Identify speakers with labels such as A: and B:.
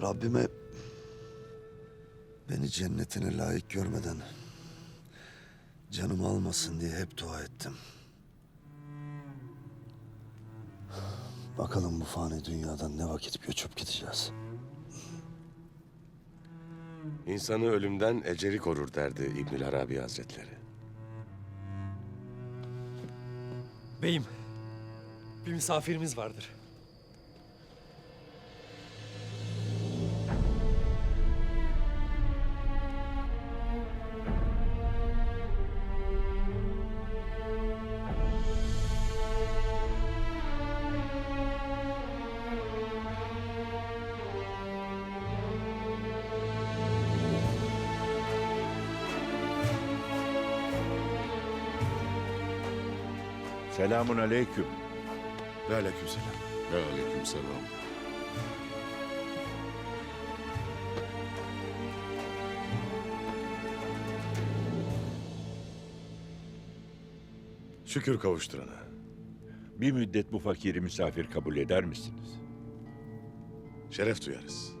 A: Rabbime beni cennetine layık görmeden canımı almasın diye hep dua ettim. Bakalım bu fani dünyadan ne vakit göçüp gideceğiz.
B: İnsanı ölümden eceli korur derdi İbnül Arabi Hazretleri.
C: Beyim, bir misafirimiz vardır.
D: Selamun aleyküm.
B: Ve aleykümselam. Ve aleykümselam. Şükür kavuşturana.
D: Bir müddet bu fakiri misafir kabul eder misiniz?
B: Şeref duyarız.